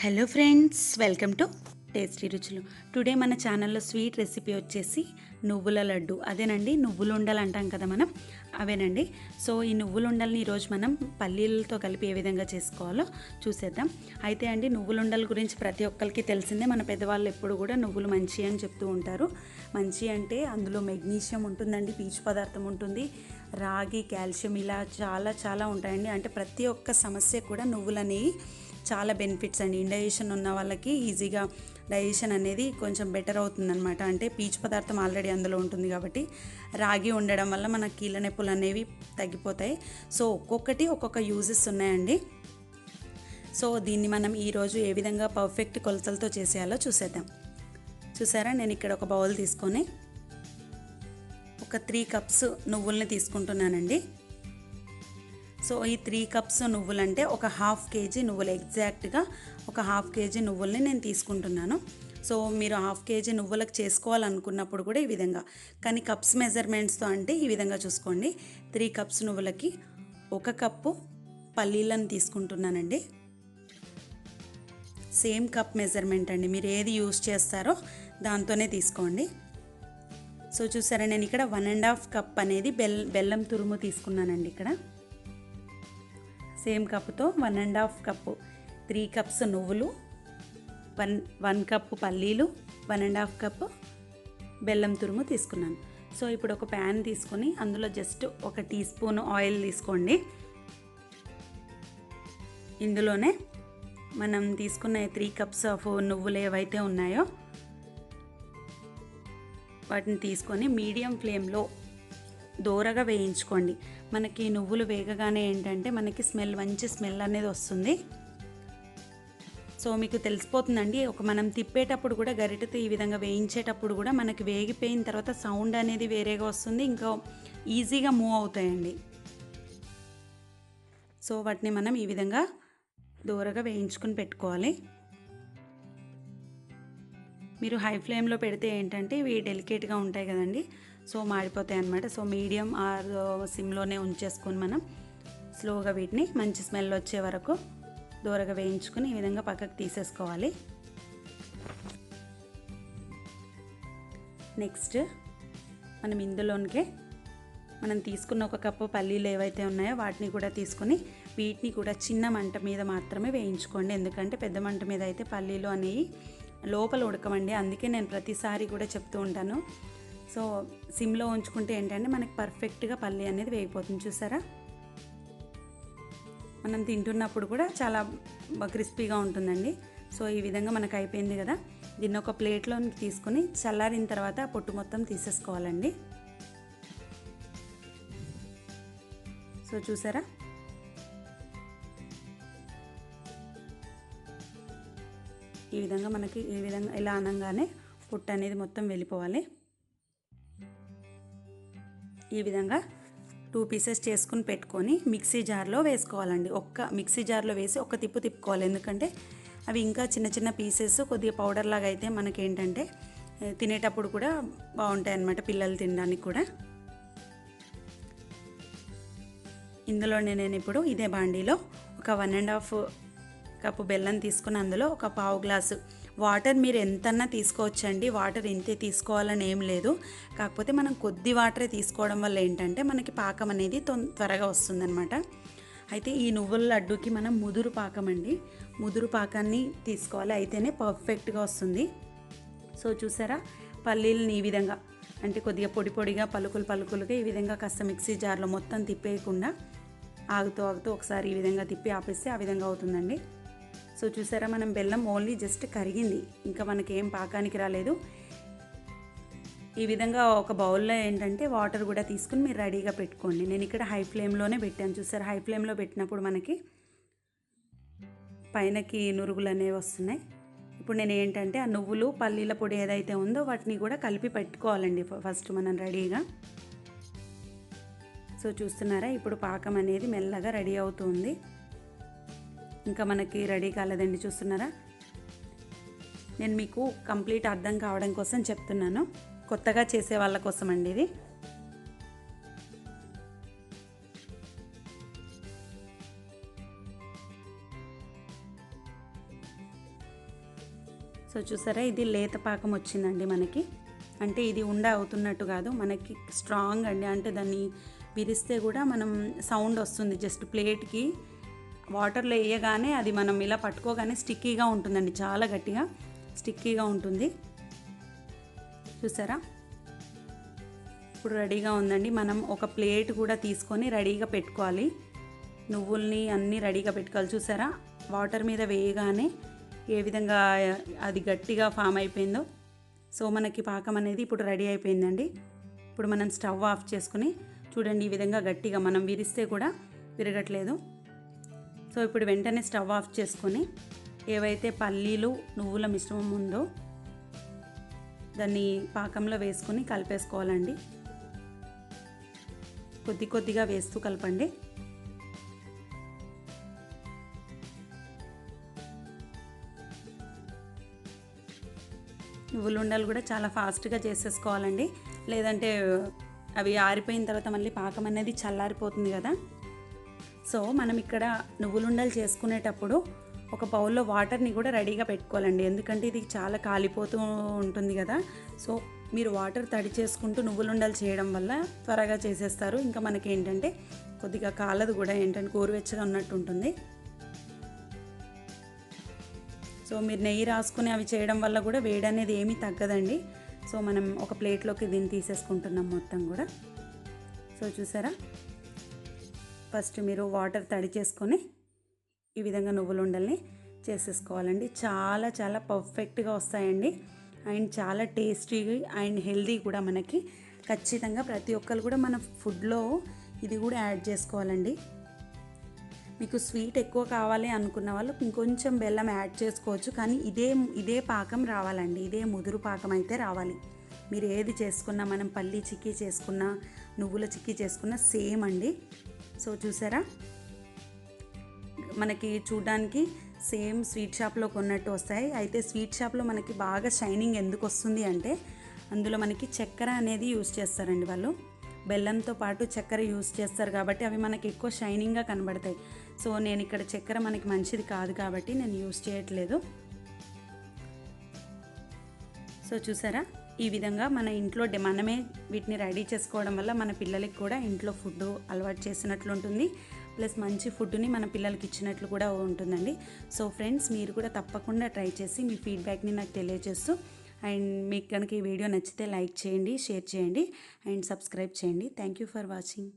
Hello friends welcome to tasty Ruchulu. Today మన ఛానల్లో sweet recipe వచ్చేసి నువ్వుల లడ్డు. అదేనండి నువ్వులు ఉండలు అంటాం కదా మనం? అవేనండి. సో ఈ నువ్వులుండల్ని ఈరోజు మనం పల్లీలతో కలిపి ఏ విధంగా చేసుకోవాలో చూసేద్దాం. అయితే అండి నువ్వులుండల గురించి ప్రతి ఒక్కరికి తెలిసిందే. మన పెద్దవాళ్ళు ఎప్పుడు కూడా నువ్వులు మంచి అని చెప్తూ ఉంటారు. మంచి అంటే అందులో మెగ్నీషియం ఉంటుందండి పీచు పదార్థం ఉంటుంది. రాగి కాల్షియం ఇలా చాలా చాలా ఉంటాయండి. అంటే ప్రతి ఒక్క సమస్య కూడా నువ్వులు అనేవి చాలా బెనిఫిట్స్ అండి. ఇండైజెషన్ ఉన్న వాళ్ళకి ఈజీగా డైజెషన్ అనేది కొంచెం బెటర్ అవుతుందన్నమాట. అంటే పీచు పదార్థం ఆల్రెడీ అందులో ఉంటుంది కాబట్టి రాగి ఉండడం వల్ల మన కీళ్ళ నొప్పులు అనేవి తగ్గిపోతాయి. సో ఒక్కొక్కటి ఒక్కొక్క యూజెస్ ఉన్నాయండి. సో దీన్ని మనం ఈరోజు ఏ విధంగా పర్ఫెక్ట్ కొలతలతో చేసేయాలో చూసేద్దాం. చూసారా? నేను ఇక్కడ ఒక బౌల్ తీసుకొని ఒక త్రీ కప్స్ నువ్వుల్ని తీసుకుంటున్నానండి. సో ఈ త్రీ కప్స్ నువ్వులంటే ఒక హాఫ్ కేజీ నువ్వులు ఎగ్జాక్ట్గా ఒక హాఫ్ కేజీ నువ్వుల్ని నేను తీసుకుంటున్నాను. సో మీరు హాఫ్ కేజీ నువ్వులకు చేసుకోవాలనుకున్నప్పుడు కూడా ఈ విధంగా. కానీ కప్స్ మెజర్మెంట్స్తో అంటే ఈ విధంగా చూసుకోండి. త్రీ కప్స్ నువ్వులకి ఒక కప్పు పల్లీలను తీసుకుంటున్నానండి. సేమ్ కప్ మెజర్మెంట్ అండి. మీరు ఏది యూస్ చేస్తారో దాంతోనే తీసుకోండి. సో చూసారా నేను ఇక్కడ వన్ అండ్ హాఫ్ కప్ అనేది బెల్ బెల్లం తురుము తీసుకున్నానండి ఇక్కడ. సేమ్ కప్తో one and half cup. Three cups నువ్వులు వన్ వన్ కప్పు పల్లీలు వన్ అండ్ హాఫ్ కప్పు బెల్లం తురుము తీసుకున్నాను. సో ఇప్పుడు ఒక ప్యాన్ తీసుకొని అందులో జస్ట్ ఒక టీ స్పూన్ ఆయిల్ తీసుకోండి. ఇందులోనే మనం తీసుకున్న త్రీ కప్స్ ఆఫ్ నువ్వులు ఏవైతే ఉన్నాయో వాటిని తీసుకొని మీడియం ఫ్లేమ్లో దూరగా వేయించుకోండి. మనకి నువ్వులు వేగగానే ఏంటంటే మనకి స్మెల్ మంచి స్మెల్ అనేది వస్తుంది. సో మీకు తెలిసిపోతుందండి ఒక మనం తిప్పేటప్పుడు కూడా గరిటతో ఈ విధంగా వేయించేటప్పుడు కూడా మనకి వేగిపోయిన తర్వాత సౌండ్ అనేది వేరేగా వస్తుంది ఇంకా ఈజీగా మూవ్ అవుతాయండి. సో వాటిని మనం ఈ విధంగా దూరగా వేయించుకొని పెట్టుకోవాలి. మీరు హై ఫ్లేమ్లో పెడితే ఏంటంటే ఇవి డెలికేట్గా ఉంటాయి కదండి. సో మాడిపోతాయి అన్నమాట. సో మీడియం ఆర్ సిమ్లోనే ఉంచేసుకొని మనం స్లోగా వీటిని మంచి స్మెల్ వచ్చే వరకు దూరగా వేయించుకుని ఈ విధంగా పక్కకు తీసేసుకోవాలి. నెక్స్ట్ మనం ఇందులోనికే మనం తీసుకున్న ఒక కప్పు పల్లీలు ఏవైతే ఉన్నాయో వాటిని కూడా తీసుకొని వీటిని కూడా చిన్న మంట మీద మాత్రమే వేయించుకోండి. ఎందుకంటే పెద్ద మంట మీద అయితే పల్లీలు అనేవి లోపల ఉడకమండి అందుకే నేను ప్రతిసారి కూడా చెప్తూ ఉంటాను. సో సిమ్లో ఉంచుకుంటే ఏంటంటే మనకి పర్ఫెక్ట్గా పల్లి అనేది వేగిపోతుంది చూసారా? మనం తింటున్నప్పుడు కూడా చాలా క్రిస్పీగా ఉంటుందండి. సో ఈ విధంగా మనకు అయిపోయింది కదా. దీన్ని ఒక ప్లేట్లో తీసుకొని చల్లారిన తర్వాత పొట్టు మొత్తం తీసేసుకోవాలండి. సో చూసారా? ఈ విధంగా మనకి ఈ విధంగా ఇలా అనగానే పొట్టు అనేది మొత్తం వెళ్ళిపోవాలి. ఈ విధంగా టూ పీసెస్ చేసుకుని పెట్టుకొని మిక్సీ జార్లో వేసుకోవాలండి. ఒక్క మిక్సీ జార్లో వేసి ఒక్క తిప్పు తిప్పుకోవాలి. ఎందుకంటే అవి ఇంకా చిన్న చిన్న పీసెస్ కొద్దిగా పౌడర్ లాగా అయితే మనకి ఏంటంటే తినేటప్పుడు కూడా బాగుంటాయి అన్నమాట పిల్లలు తినడానికి కూడా. ఇందులోనే నేను ఇప్పుడు ఇదే బాండీలో ఒక వన్ అండ్ హాఫ్ కప్పు బెల్లం తీసుకుని అందులో ఒక పావు గ్లాసు వాటర్ మీరు ఎంతన్నా తీసుకోవచ్చండి. వాటర్ ఇంతే తీసుకోవాలని ఏం లేదు. కాకపోతే మనం కొద్ది వాటరే తీసుకోవడం వల్ల ఏంటంటే మనకి పాకం అనేది తొం- త్వరగా వస్తుందన్నమాట. అయితే ఈ నువ్వుల లడ్డుకి మనం ముదురు పాకం అండి. ముదురు పాకాన్ని తీసుకోవాలి. అయితేనే పర్ఫెక్ట్గా వస్తుంది. సో చూసారా? పల్లీలని ఈ విధంగా అంటే కొద్దిగా పొడి పొడిగా పలుకులు పలుకులుగా ఈ విధంగా కాస్త మిక్సీ జార్లో మొత్తం తిప్పేయకుండా ఆగుతూ ఆగుతూ ఒకసారి ఈ విధంగా తిప్పి ఆపేస్తే ఆ విధంగా అవుతుందండి. సో చూసారా మనం బెల్లం ఓన్లీ జస్ట్ కరిగింది. ఇంకా మనకి ఏం పాకానికి రాలేదు. ఈ విధంగా ఒక బౌల్లో ఏంటంటే వాటర్ కూడా తీసుకుని మీరు రెడీగా పెట్టుకోండి. నేను ఇక్కడ హై ఫ్లేమ్లోనే పెట్టాను. చూసారా హై ఫ్లేమ్లో పెట్టినప్పుడు మనకి పైనకి నురుగులు అనేవి వస్తున్నాయి. ఇప్పుడు నేను ఏంటంటే ఆ నువ్వులు పల్లీల పొడి ఏదైతే ఉందో వాటిని కూడా కలిపి పెట్టుకోవాలండి ఫ- ఫస్ట్ మనం రెడీగా. సో చూస్తున్నారా ఇప్పుడు పాకం అనేది మెల్లగా రెడీ అవుతుంది. ఇంకా మనకి రెడీ కాలేదండి చూస్తున్నారా? నేను మీకు కంప్లీట్ అర్థం కావడం కోసం చెప్తున్నాను. కొత్తగా చేసే వాళ్ళ కోసం అండి ఇది. సో చూసారా ఇది లేత పాకం వచ్చిందండి మనకి. అంటే ఇది ఉండ అవుతున్నట్టు కాదు మనకి స్ట్రాంగ్ అండి. అంటే దాన్ని విరిస్తే కూడా మనం సౌండ్ వస్తుంది జస్ట్ ప్లేట్కి వాటర్లో వేయగానే అది మనం ఇలా పట్టుకోగానే స్టిక్కీగా ఉంటుందండి చాలా గట్టిగా స్టిక్కీగా ఉంటుంది. చూసారా? ఇప్పుడు రెడీగా ఉందండి. మనం ఒక ప్లేట్ కూడా తీసుకొని రెడీగా పెట్టుకోవాలి. నువ్వుల్ని అన్నీ రెడీగా పెట్టుకోవాలి. చూసారా? వాటర్ మీద వేయగానే ఏ విధంగా అది గట్టిగా ఫామ్ అయిపోయిందో. సో మనకి పాకం అనేది ఇప్పుడు రెడీ అయిపోయిందండి. ఇప్పుడు మనం స్టవ్ ఆఫ్ చేసుకుని చూడండి ఈ విధంగా గట్టిగా మనం విరిస్తే కూడా విరగట్లేదు. సో ఇప్పుడు వెంటనే స్టవ్ ఆఫ్ చేసుకొని ఏవైతే పల్లీలు నువ్వుల మిశ్రమం ఉందో దాన్ని పాకంలో వేసుకొని కలిపేసుకోవాలండి. కొద్ది కొద్దిగా వేస్తూ కలపండి. నువ్వులుండలు కూడా చాలా ఫాస్ట్గా చేసేసుకోవాలండి. లేదంటే అవి ఆరిపోయిన తర్వాత మళ్ళీ పాకం అనేది చల్లారిపోతుంది కదా. సో మనం ఇక్కడ నువ్వులుండలు చేసుకునేటప్పుడు ఒక బౌల్లో వాటర్ని కూడా రెడీగా పెట్టుకోవాలండి. ఎందుకంటే ఇది చాలా కాలిపోతూ ఉంటుంది కదా. సో మీరు వాటర్ తడి చేసుకుంటూ నువ్వులుండలు చేయడం వల్ల త్వరగా చేసేస్తారు. ఇంకా మనకి ఏంటంటే కొద్దిగా కాలదు కూడా ఏంటంటే గోరువెచ్చగా ఉన్నట్టు ఉంటుంది. సో మీరు నెయ్యి రాసుకుని అవి చేయడం వల్ల కూడా వేడి అనేది ఏమీ తగ్గదండి. సో మనం ఒక ప్లేట్లోకి దీన్ని తీసేసుకుంటున్నాం మొత్తం కూడా. సో చూసారా? ఫస్ట్ మీరు వాటర్ తడి చేసుకొని ఈ విధంగా నువ్వులు ఉండల్ని చేసేసుకోవాలండి. చాలా చాలా పర్ఫెక్ట్గా వస్తాయండి. అండ్ చాలా టేస్టీ అండ్ హెల్దీ కూడా మనకి. ఖచ్చితంగా ప్రతి ఒక్కరు కూడా మన ఫుడ్లో ఇది కూడా యాడ్ చేసుకోవాలండి. మీకు స్వీట్ ఎక్కువ కావాలి అనుకున్న వాళ్ళు ఇంకొంచెం బెల్లం యాడ్ చేసుకోవచ్చు. కానీ ఇదే ఇదే పాకం రావాలండి. ఇదే ముదురు పాకం అయితే రావాలి. మీరు ఏది చేసుకున్నా మనం పల్లి చిక్కీ చేసుకున్నా నువ్వుల చిక్కీ చేసుకున్నా సేమ్ అండి. సో చూసారా? మనకి చూడడానికి సేమ్ స్వీట్ షాప్లో కొన్నట్టు వస్తాయి. అయితే స్వీట్ షాప్లో మనకి బాగా షైనింగ్ ఎందుకు వస్తుంది అంటే అందులో మనకి చక్కెర అనేది యూస్ చేస్తారండి వాళ్ళు. బెల్లంతో పాటు చక్కెర యూస్ చేస్తారు కాబట్టి అవి మనకి ఎక్కువ షైనింగ్గా కనబడతాయి. సో నేను ఇక్కడ చక్కెర మనకి మంచిది కాదు కాబట్టి నేను యూస్ చేయట్లేదు. సో చూసారా? ఈ విధంగా మన ఇంట్లో మనమే వీటిని రెడీ చేసుకోవడం వల్ల మన పిల్లలకి కూడా ఇంట్లో ఫుడ్ అలవాటు చేసినట్లు ఉంటుంది. ప్లస్ మంచి ఫుడ్ని మన పిల్లలకి ఇచ్చినట్లు కూడా ఉంటుందండి. సో ఫ్రెండ్స్ మీరు కూడా తప్పకుండా ట్రై చేసి మీ ఫీడ్బ్యాక్ని నాకు తెలియజేస్తూ అండ్ మీకు కనుక ఈ వీడియో నచ్చితే లైక్ చేయండి షేర్ చేయండి అండ్ సబ్స్క్రైబ్ చేయండి. Thank you for watching.